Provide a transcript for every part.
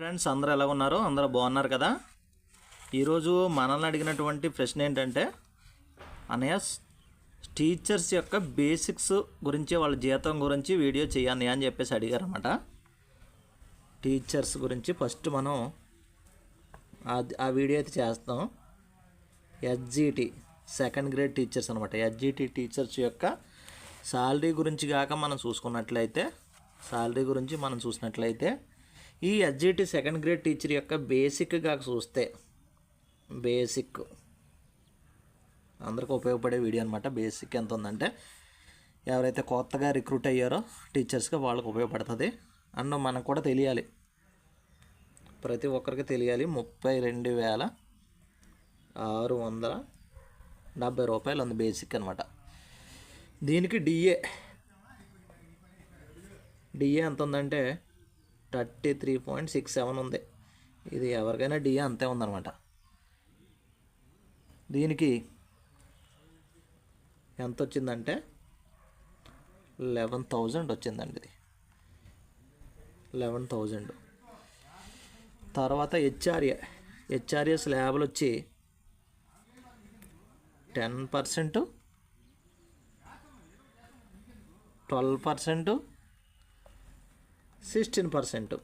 Friends అందరూ ఎలా ఉన్నారు? అందరూ బాగున్నారు కదా? ఈరోజు మనల్ని అడిగినటువంటి ప్రశ్న ఏంటంటే అనయ్య టీచర్స్ యొక్క బేసిక్స్ గురించి వాళ్ళ జీతం గురించి వీడియో చేయాలి అని చెప్పేసి అడిగారన్నమాట. టీచర్స్ గురించి ఫస్ట్ మనం ఆ వీడియో అయితే చేస్తాం. ఎస్జిటి సెకండ్ గ్రేడ్ టీచర్స్ అనమాట ఎస్జిటి టీచర్స్ యొక్క శాలరీ గురించి కాక మనం చూసుకున్నట్లయితే శాలరీ గురించి మనం చూసినట్లయితే ఈ ఎస్జిటి సెకండ్ గ్రేడ్ టీచర్ యొక్క బేసిక్గా చూస్తే బేసిక్. అందరికీ ఉపయోగపడే వీడియో అనమాట బేసిక్ ఎంత ఉందంటే ఎవరైతే కొత్తగా రిక్రూట్ అయ్యారో టీచర్స్గా వాళ్ళకి ఉపయోగపడుతుంది. అండ్ మనకు కూడా తెలియాలి. ప్రతి ఒక్కరికి తెలియాలి. ముప్పై రెండు వేల ఆరు వందల డెబ్బై రూపాయలు ఉంది బేసిక్ అనమాట దీనికి డిఏ. డిఏ ఎంత ఉందంటే thirty three point six seven ఉంది. ఇది ఎవరికైనా డి అంతే ఉందన్నమాట. దీనికి ఎంత వచ్చిందంటే లెవెన్ థౌజండ్ వచ్చిందండి ఇది. Eleven thousand. తర్వాత హెచ్ఆర్ఏ. హెచ్ఆర్ఏ స్లాబ్లు వచ్చి ten percent twelve percent sixteen percent.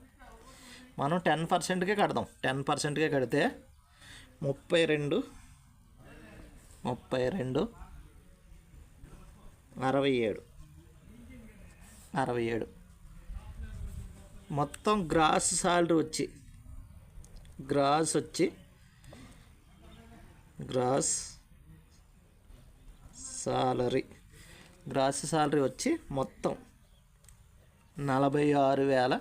మనం టెన్ పర్సెంట్కే కడదాం. టెన్ పర్సెంట్కే కడితే ముప్పై రెండు ముప్పై రెండు అరవై ఏడు అరవై ఏడు. మొత్తం గ్రాస్ సాలరీ వచ్చి గ్రాస్ వచ్చి గ్రాస్ సాలరీ గ్రాస్ సాలరీ వచ్చి మొత్తం నలభై ఆరు వేల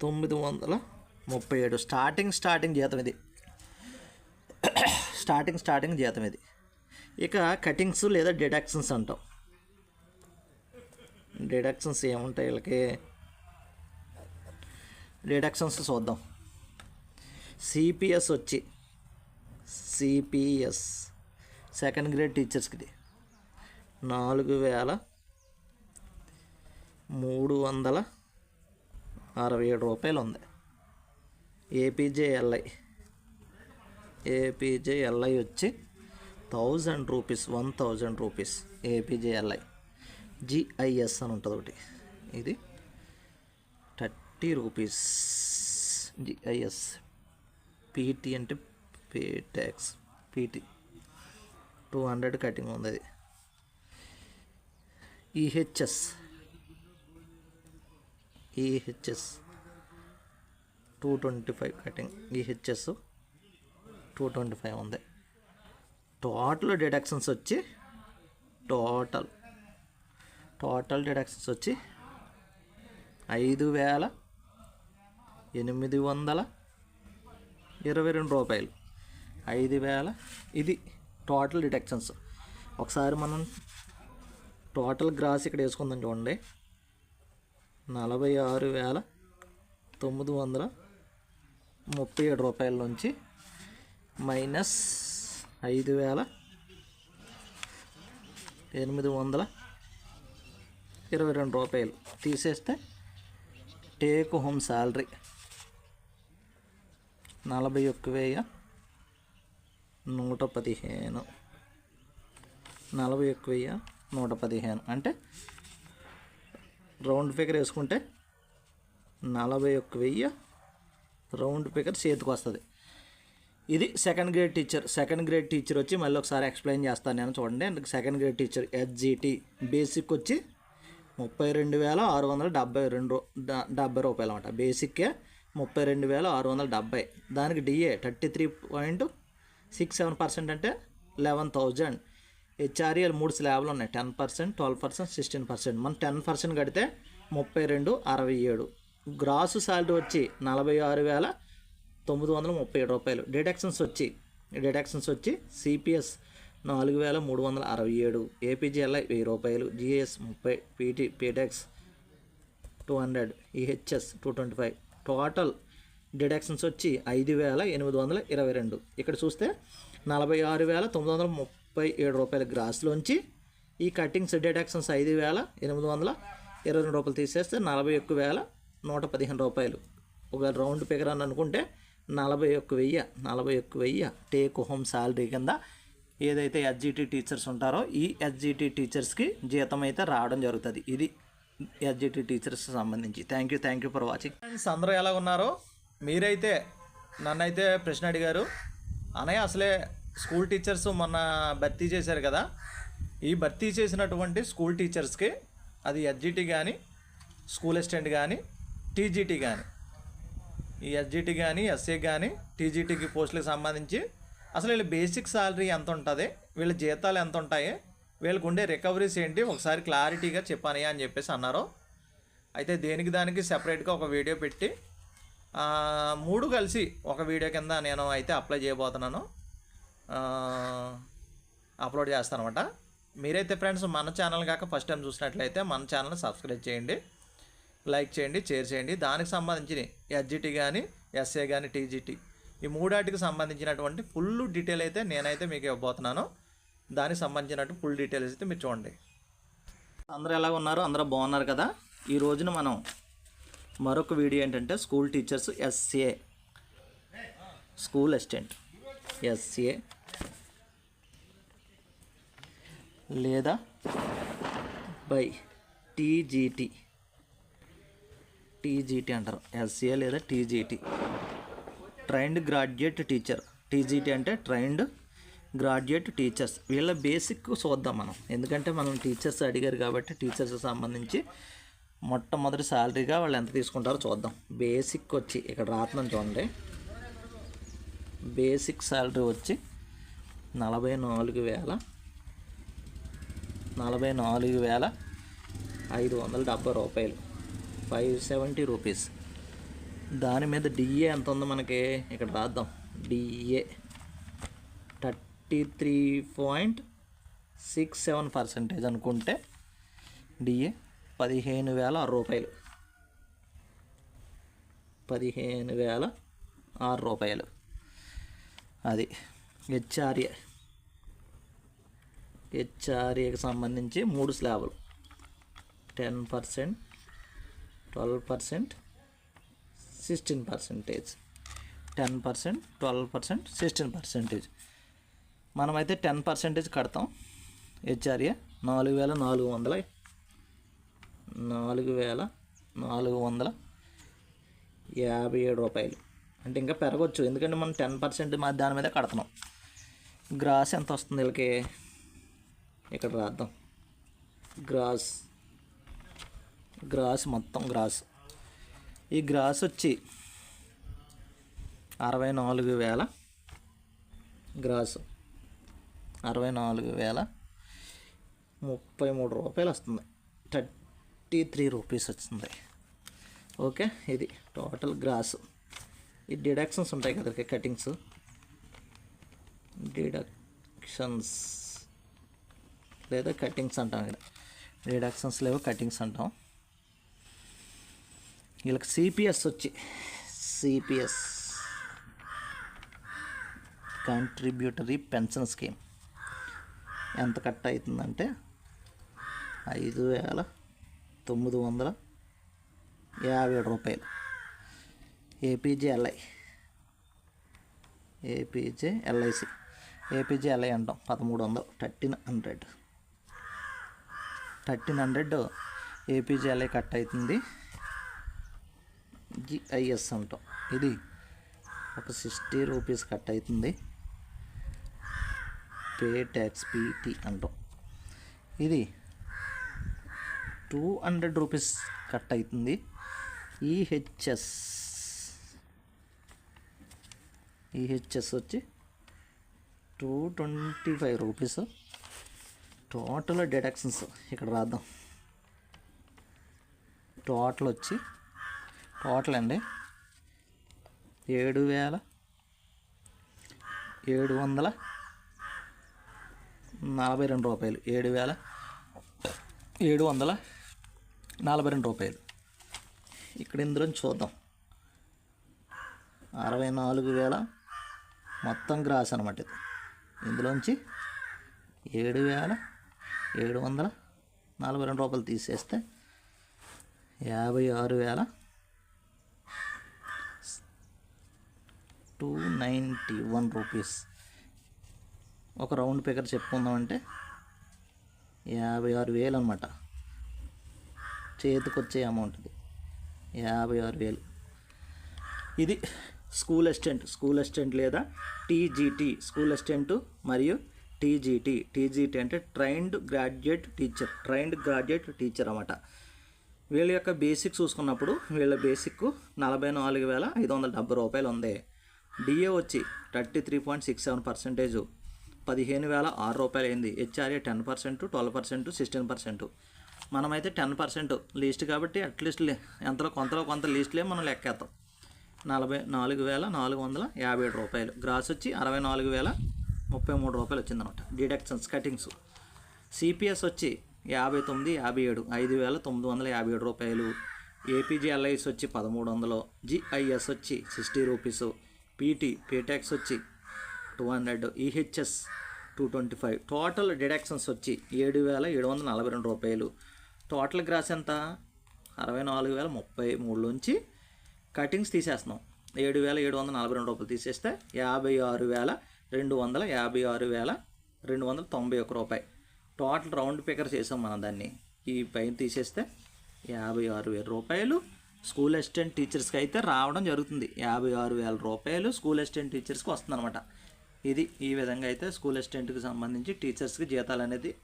తొమ్మిది వందల ముప్పై ఏడు. స్టార్టింగ్ స్టార్టింగ్ జీతం ఇది. స్టార్టింగ్ స్టార్టింగ్ జీతం ఇది. ఇక కటింగ్స్ లేదా డిడక్షన్స్ అంటాం. డిడక్షన్స్ ఏముంటాయి వీళ్ళకి? డిడక్షన్స్ చూద్దాం. సిపిఎస్ వచ్చి సిపిఎస్ సెకండ్ గ్రేడ్ టీచర్స్కి నాలుగు వేల మూడు వందల అరవై ఏడు రూపాయలు ఉంది ఏపీజేఎల్ఐ. ఏపీజేఎల్ఐ వచ్చి thousand rupees one thousand rupees APJLI. GIS అని ఉంటుంది ఒకటి. ఇది థర్టీ రూపీస్ జిఐఎస్. పీటీ అంటే pay tax. PT. Two hundred cutting ఉంది అది. EHS. EHS two twenty five cutting EHS two twenty five ఉంది. టోటల్ డిడక్షన్స్ వచ్చి టోటల్ టోటల్ డిడక్షన్స్ వచ్చి ఐదు వేల ఎనిమిది వందల ఇరవై రెండు రూపాయలు. ఐదు వేల ఇది టోటల్ డిడక్షన్స్ ఒకసారి మనం టోటల్ గ్రాస్ ఇక్కడ వేసుకుందాం చూడండి. నలభై ఆరు వేల తొమ్మిది వందల ముప్పై ఏడు రూపాయల నుంచి మైనస్ ఐదు వేల ఎనిమిది వందల ఇరవై రెండు రూపాయలు. తీసేస్తే టేక్ హోమ్ శాలరీ నలభై ఒక్క వెయ్యి నూట పదిహేను. నలభై ఒక్క వెయ్యి నూట పదిహేను. అంటే రౌండ్ ఫిగర్ వేసుకుంటే నలభై ఒక్క వెయ్యి రౌండ్ ఫిగర్ చేతికి వస్తుంది. ఇది second grade teacher. Second grade teacher వచ్చి మళ్ళీ ఒకసారి ఎక్స్ప్లెయిన్ చేస్తాను నేను చూడండి. Second grade teacher HGT basic వచ్చి ముప్పై రెండు వేల ఆరు వందల డెబ్బై రెండు డెబ్బై రూపాయలు అనమాట బేసిక్కే ముప్పై రెండు వేల ఆరు వందల డెబ్బై. దానికి DA thirty three point six seven percent అంటే లెవెన్ థౌజండ్. హెచ్ఆర్ఏలు మూడు స్లాబ్లు ఉన్నాయి. Ten percent twelve percent sixteen percent మనం టెన్ పర్సెంట్ కడితే ముప్పై రెండు అరవై ఏడు. గ్రాస్ శాలరీ వచ్చి నలభై ఆరు వేల తొమ్మిది వందల ముప్పై ఏడు రూపాయలు. డిడక్షన్స్ వచ్చి డిడక్షన్స్ వచ్చి సిపిఎస్ నాలుగు వేల మూడు వందల అరవై ఏడు. ఏపీజీఎల్ఐ వెయ్యి రూపాయలు. జిఎస్ ముప్పై PT P tax two hundred EHS two twenty five total deductions వచ్చి ఐదు వేల ఎనిమిది వందల ఇరవై రెండు. ఇక్కడ చూస్తే నలభై ఆరు వేల తొమ్మిది వందల ముప్పై ముప్పై ఏడు రూపాయల గ్రాస్లోంచి ఈ కటింగ్స్ డిడక్షన్స్ ఐదు వేల ఎనిమిది వందల ఇరవై రెండు రూపాయలు తీసేస్తే నలభై ఒక్క వేల నూట పదిహేను రూపాయలు. ఒక రౌండ్ ఫిగర్ అని అనుకుంటే నలభై ఒక్క వెయ్యి నలభై ఒక్క వెయ్యి టేక్ హోమ్ శాలరీ కింద ఏదైతే ఎస్జిటి టీచర్స్ ఉంటారో ఈ ఎస్జిటి టీచర్స్కి జీతం అయితే రావడం జరుగుతుంది. ఇది ఎస్జిటి టీచర్స్కి సంబంధించి. Thank you thank you for watching friends అందరూ ఎలా ఉన్నారో? మీరైతే నన్నైతే ప్రశ్న అడిగారు. అనయ్య అసలే స్కూల్ టీచర్స్ మొన్న భర్తీ చేశారు కదా. ఈ భర్తీ చేసినటువంటి స్కూల్ టీచర్స్కి అది ఎస్జిటి కానీ స్కూల్ అసిస్టెంట్ కానీ టీజీటీ కానీ ఈ ఎస్జిటి కానీ ఎస్ఏ కానీ టీజీటీకి పోస్టులకు సంబంధించి అసలు వీళ్ళ బేసిక్ శాలరీ ఎంత ఉంటుంది వీళ్ళ జీతాలు ఎంత ఉంటాయి వీళ్ళకు ఉండే రికవరీస్ ఏంటి? ఒకసారి క్లారిటీగా చెప్పానయ్యా అని చెప్పేసి అన్నారు. అయితే దేనికి దానికి సెపరేట్గా ఒక వీడియో పెట్టి మూడు కలిసి ఒక వీడియో కింద నేను అయితే అప్లై చేయబోతున్నాను. అప్లోడ్ చేస్తాను అనమాట మీరైతే ఫ్రెండ్స్ మన ఛానల్ కాక ఫస్ట్ టైం చూసినట్లయితే మన ఛానల్ని సబ్స్క్రైబ్ చేయండి. లైక్ చేయండి షేర్ చేయండి. దానికి సంబంధించిన ఎస్జిటి కానీ ఎస్ఏ కానీ టీజీటీ ఈ మూడాటికి సంబంధించినటువంటి ఫుల్ డీటెయిల్ అయితే నేనైతే మీకు ఇవ్వబోతున్నాను. దానికి సంబంధించినట్టు ఫుల్ డీటెయిల్స్ అయితే మీరు చూడండి. అందరూ ఎలా ఉన్నారు? అందరూ బాగున్నారు కదా? ఈ రోజున మనం మరొక వీడియో ఏంటంటే school teachers SA school assistant SA లేదా బై టీజీటీ. టీజీటీ అంటారు. ఎస్సీఏ లేదా TGT? Trained graduate teacher. TGT అంటే ట్రైన్డ్ గ్రాడ్యుయేట్ టీచర్స్. వీళ్ళ బేసిక్ చూద్దాం మనం. ఎందుకంటే మనం టీచర్స్ అడిగారు కాబట్టి టీచర్స్ సంబంధించి మొట్టమొదటి శాలరీగా వాళ్ళు ఎంత తీసుకుంటారో చూద్దాం. బేసిక్ వచ్చి ఇక్కడ రాత్నం చూడండి. బేసిక్ శాలరీ వచ్చి నలభై నాలుగు వేల నలభై నాలుగు వేల ఐదు వందల డెబ్బై రూపాయలు. ఫైవ్ సెవెంటీ రూపీస్ దాని మీద డిఏ ఎంత ఉందో మనకి? ఇక్కడ రాద్దాం. DA thirty three point six seven percentage అనుకుంటే డిఏ పదిహేను వేల ఆరు రూపాయలు. పదిహేను వేల ఆరు రూపాయలు. అది హెచ్ఆర్ఏ హెచ్ఆర్ఏకి సంబంధించి మూడు స్లాబులు. Ten percent twelve percent sixteen percentage. Ten percent twelve percent sixteen percentage. మనమైతే టెన్ పర్సెంటేజ్ కడతాం హెచ్ఆర్ఏ. నాలుగు వేల నాలుగు వందల నాలుగు వేల నాలుగు వందల యాభై ఏడు రూపాయలు. అంటే ఇంకా పెరగచ్చు. ఎందుకంటే మనం టెన్ పర్సెంట్ మా దాని మీద కడుతున్నాం. గ్రాస్ ఎంత వస్తుంది వీళ్ళకి? ఇక్కడ రాద్దాం. గ్రాస్. గ్రాస్ మొత్తం గ్రాస్. ఈ గ్రాస్ వచ్చి అరవై నాలుగు వేల గ్రాస్. అరవై నాలుగు వేల ముప్పై మూడు రూపాయలు వస్తుంది. థర్టీ త్రీ రూపీస్ వస్తుంది ఓకే ఇది టోటల్ గ్రాస్. ఈ డిడక్షన్స్ ఉంటాయి కదా కటింగ్స్. డిడక్షన్స్. లేదా కటింగ్స్ అంటాం ఇక్కడ. డిడక్షన్స్ లేవు కటింగ్స్ అంటాం. వీళ్ళకి సిపిఎస్ వచ్చి సిపిఎస్ కాంట్రిబ్యూటరీ పెన్షన్ స్కీమ్ ఎంత కట్ అవుతుందంటే ఐదు వేల తొమ్మిది వందల యాభై ఏడు రూపాయలు APJ LI APJ LIC APJ LI అంటాం పదమూడు వందలు thirteen hundred thirteen hundred APGLI cut అవుతుంది. జిఐఎస్ అంటాం. ఇది ఒక సిక్స్టీ రూపీస్ కట్ అవుతుంది. పే ట్యాక్స్ పీటీ అంటాం. ఇది టూ హండ్రెడ్ రూపీస్ కట్ అవుతుంది. ఈహెచ్ఎస్ ఈహెచ్ఎస్ వచ్చి two twenty five rupees. Total deductions ఇక్కడ రాద్దాం. టోటల్ వచ్చి టోటల్ అండి ఏడు వేల ఏడు వందల నలభై రెండు రూపాయలు. ఏడు వేల ఏడు వందల నలభై రెండు రూపాయలు. ఇక్కడ ఇందులో చూద్దాం. అరవై నాలుగు వేల మొత్తం గ్రాస్ అనమాట ఇది. ఇందులోంచి ఏడు వేల ఏడు వందల నలభై రెండు రూపాయలు తీసేస్తే యాభై ఆరు వేల టూ నైంటీ వన్ రూపీస్. ఒక రౌండ్ పికర్ చెప్పుకుందామంటే యాభై ఆరు వేలు అనమాట చేతికొచ్చే అమౌంట్ ఇది యాభై ఆరు వేలు. ఇది స్కూల్ అసిస్టెంట్ స్కూల్ అసిస్టెంట్ లేదా టీజీటీ స్కూల్ అసిస్టెంట్ మరియు టీజీటీ టీజీటీ అంటే trained graduate teacher trained graduate teacher అన్నమాట. వీళ్ళ యొక్క బేసిక్ చూసుకున్నప్పుడు వీళ్ళ బేసిక్ నలభై నాలుగు వేల ఐదు వందల డెబ్బై రూపాయలు ఉంది. డిఏ వచ్చి thirty three point six seven percentage. పదిహేను వేల ఆరు రూపాయలు అయింది. HRA ten percent twelve percent sixteen percent. మనమైతే టెన్ పర్సెంట్ లీస్ట్ కాబట్టి అట్లీస్ట్ ఎంతలో కొంతలో కొంత లీస్ట్లే మనం లెక్కేస్తాం నలభై నాలుగు వేల నాలుగు వందల యాభై ఏడు రూపాయలు. గ్రాస్ వచ్చి అరవై నాలుగు వేల ముప్పై మూడు రూపాయలు వచ్చిందనమాట. డిడక్షన్స్ కటింగ్స్ సిపిఎస్ వచ్చి యాభై తొమ్మిది యాభై ఏడు ఐదు వేల తొమ్మిది వందల యాభై ఏడు రూపాయలు. ఏపీజీఎల్ఐఎస్ వచ్చి పదమూడు వందలు. జిఐఎస్ వచ్చి సిక్స్టీ రూపీస్ పీటీ పీటాక్స్ వచ్చి two hundred EHS two twenty five total deductions వచ్చి ఏడు వేల ఏడు వందల నలభై రెండు రూపాయలు. టోటల్ గ్రాస్ ఎంత? అరవై నాలుగు వేల ముప్పై మూడులోంచి కటింగ్స్ తీసేస్తున్నాం. ఏడు వేల ఏడు వందల నలభై రెండు రూపాయలు తీసేస్తే యాభై ఆరు వేల రెండు వందల యాభై ఆరు వేల రెండు వందల తొంభై ఒక రూపాయి. టోటల్ రౌండ్ ఫిగర్ చేసాం మనం దాన్ని. ఈ పైన తీసేస్తే యాభై ఆరు వేల రూపాయలు. స్కూల్ అసిస్టెంట్ టీచర్స్కి అయితే రావడం జరుగుతుంది. యాభై ఆరు వేల రూపాయలు స్కూల్ అసిస్టెంట్ టీచర్స్కి వస్తుందన్నమాట. ఇది ఈ విధంగా అయితే స్కూల్ అసిస్టెంట్కి సంబంధించి టీచర్స్కి జీతాలు అనేది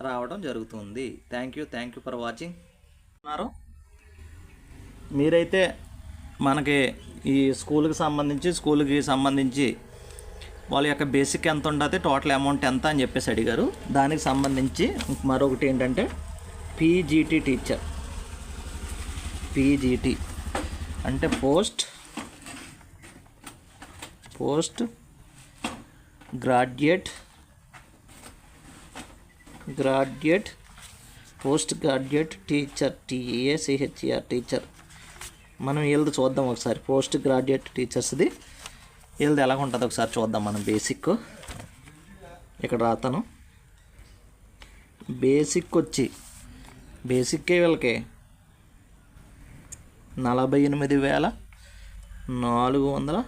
రావడం జరుగుతుంది. Thank you thank you for watching ఉన్నారు. మీరైతే మనకి ఈ స్కూల్కి సంబంధించి స్కూల్కి సంబంధించి వాళ్ళ యొక్క బేసిక్ ఎంత ఉండదు టోటల్ అమౌంట్ ఎంత అని చెప్పేసి అడిగారు. దానికి సంబంధించి మరొకటి ఏంటంటే పీజీటీ టీచర్. పీజీటీ. అంటే post post graduate graduate post graduate teacher TACHR teacher. మనం వీళ్ళది చూద్దాం ఒకసారి పోస్ట్ గ్రాడ్యుయేట్ టీచర్స్ది. వీళ్ళది ఎలా ఉంటుందో ఒకసారి చూద్దాం మనం బేసిక్ ఇక్కడ రాతను. బేసిక్ వచ్చి బేసిక్కే వీళ్ళకి? నలభై ఎనిమిది వేల నాలుగు వందల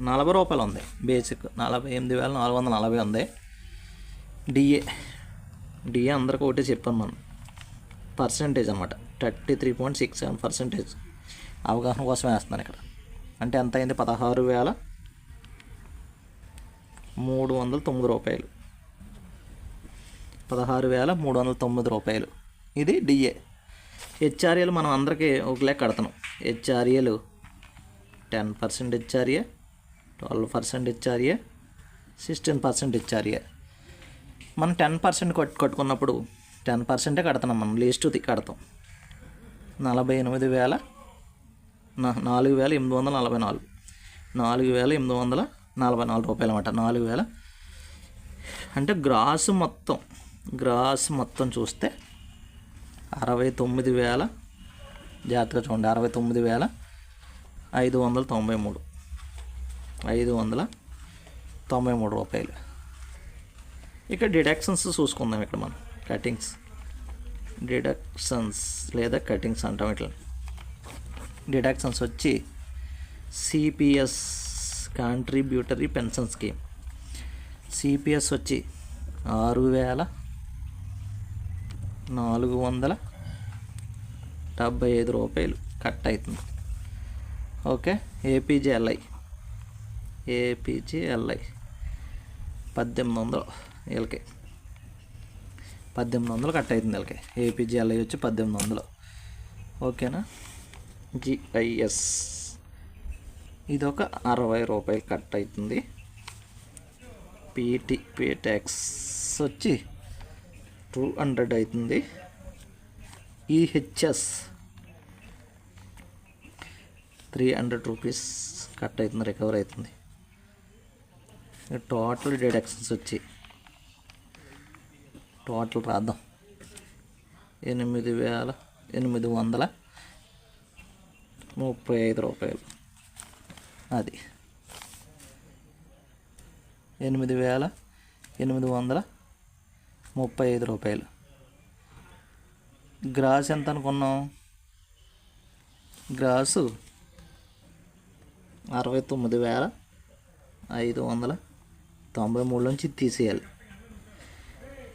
నలభై రూపాయలు ఉంది. బేసిక్ నలభై ఎనిమిది వేల నాలుగు వందల నలభై ఉంది. డిఏ డిఏ అందరికి ఒకటే చెప్పాను మనం. పర్సంటేజ్ అనమాట thirty three point six seven percentage అవగాహన కోసం వేస్తున్నాను ఇక్కడ. అంటే ఎంత అయింది? పదహారు వేల మూడు వందల తొమ్మిది రూపాయలు. పదహారు వేల మూడు వందల తొమ్మిది రూపాయలు. ఇది డిఏ హెచ్ఆర్ఏలు మనం అందరికీ ఒక లెక్క కడతాం. హెచ్ఆర్ఏలు ten percent HRA twelve percent HRA sixteen percent HRA మనం టెన్ పర్సెంట్ కట్టు కట్టుకున్నప్పుడు టెన్ పర్సెంటే కడతాం మనం లీస్ట్ది కడతాం. నలభై ఎనిమిది వేల నాలుగు వేల ఎనిమిది వందల నలభై నాలుగు. నాలుగు వేల ఎనిమిది వందల నలభై నాలుగు రూపాయలు అన్నమాట నాలుగు వేల. అంటే గ్రాస్ మొత్తం గ్రాస్ మొత్తం చూస్తే అరవై తొమ్మిది వేల. జాగ్రత్తగా చూడండి అరవై తొమ్మిది వేల ఐదు వందల తొంభై మూడు. ఐదు వందల తొంభై మూడు రూపాయలు. ఇక డిడక్షన్స్ చూసుకుందాం ఇక్కడ మనం. కటింగ్స్ డిడక్షన్స్ లేదా కటింగ్స్ అంటాం ఇట్లా. డిడక్షన్స్ వచ్చి CPS contributory pension scheme CPS వచ్చి ఆరు వేల నాలుగు వందల డెబ్బై ఐదు రూపాయలు కట్ అవుతుంది ఓకే? ఏపీజేఎల్ఐ ఏపీజేఎల్ఐ పద్దెనిమిది వందలు వీళ్ళకి పద్దెనిమిది వందలు కట్ అవుతుంది వీళ్ళకి ఏపీజేఎల్ఐ వచ్చి పద్దెనిమిది వందలు. ఓకేనా? జిఐఎస్ ఇది ఒక అరవై రూపాయలు కట్ అవుతుంది పీటీ పే ట్యాక్స్ వచ్చి టూ హండ్రెడ్ అవుతుంది EHS three hundred rupees cut అవుతుంది రికవర్ అవుతుంది టోటల్ డిడక్షన్స్ వచ్చి టోటల్ రాద్దాం. ఎనిమిది వేల ఎనిమిది వందల ముప్పై ఐదు రూపాయలు. అది. ఎనిమిది వేల ఎనిమిది వందల ముప్పై ఐదు రూపాయలు. గ్రాస్ ఎంత అనుకున్నాం గ్రాసు అరవై తొమ్మిది వేల ఐదు వందల తొంభై మూడు నుంచి తీసేయాలి.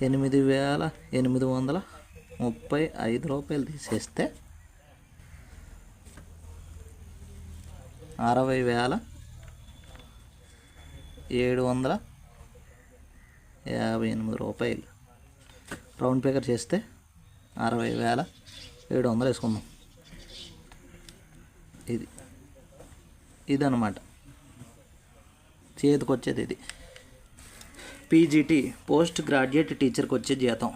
ఎనిమిది వేల ఎనిమిది వందల ముప్పై ఐదు రూపాయలు తీసేస్తే అరవై వేల ఏడు వందల యాభై ఎనిమిది రూపాయలు. రౌండ్ ఫిగర్ చేస్తే అరవై వేల ఏడు వందలు వేసుకుందాం. ఇది. ఇదన్నమాట. చేతికి వచ్చేది ఇది. పీజీటీ పోస్ట్ గ్రాడ్యుయేట్ టీచర్కి వచ్చే జీతం.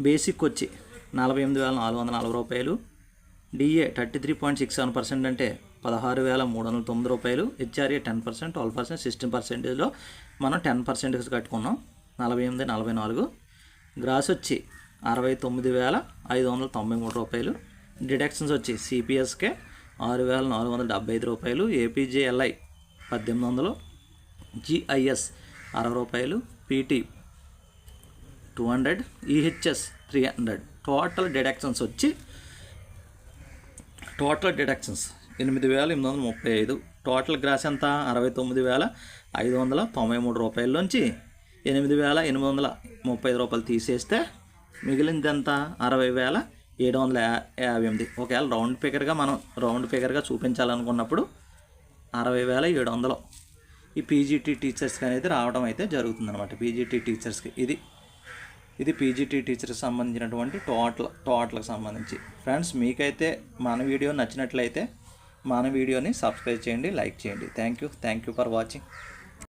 బేసిక్ వచ్చి నలభై ఎనిమిది వేల నాలుగు వందల నలభై రూపాయలు. DA thirty three point six seven percent అంటే పదహారు వేల మూడు వందల తొమ్మిది రూపాయలు. HRA ten percent twelve percent sixteen పర్సెంటేజ్లో మనం టెన్ పర్సెంటేజ్ కట్టుకున్నాం. నలభై ఎనిమిది నలభై నాలుగు. గ్రాస్ వచ్చి అరవై తొమ్మిది వేల ఐదు వందల తొంభై మూడు రూపాయలు. డిడక్షన్స్ వచ్చి సిపిఎస్కే ఆరు వేల నాలుగు వందల డెబ్బై ఐదు రూపాయలు. ఏపీజేఎల్ఐ పద్దెనిమిది వందలు. జిఐఎస్ అరవై రూపాయలు. PT two hundred. EHS three hundred. Total deductions వచ్చి టోటల్ డిడక్షన్స్ ఎనిమిది వేల ఎనిమిది వందల ముప్పై ఐదు. టోటల్ గ్రాస్ ఎంత? అరవై తొమ్మిది వేల ఐదు వందల తొంభై మూడు రూపాయల్లోంచి ఎనిమిది వేల ఎనిమిది వందల ముప్పై ఐదు రూపాయలు తీసేస్తే మిగిలింది ఎంత అరవై వేల ఏడు వందల యా- యాభై ఎనిమిది. ఒకవేళ రౌండ్ ఫిగర్గా మనం రౌండ్ ఫిగర్గా చూపించాలనుకున్నప్పుడు అరవై వేల ఏడు వందలు. ఈ పీజీటీ టీచర్స్కి అనేది రావడం అయితే జరుగుతుంది అనమాట పీజీటీ టీచర్స్కి ఇది ఇది పీజీటీ టీచర్కి సంబంధించినటువంటి టోటల్ టోటల్కి సంబంధించి. ఫ్రెండ్స్ మీకైతే మన వీడియో నచ్చినట్లయితే మన వీడియోని సబ్స్క్రైబ్ చేయండి లైక్ చేయండి. Thank you thank you for watching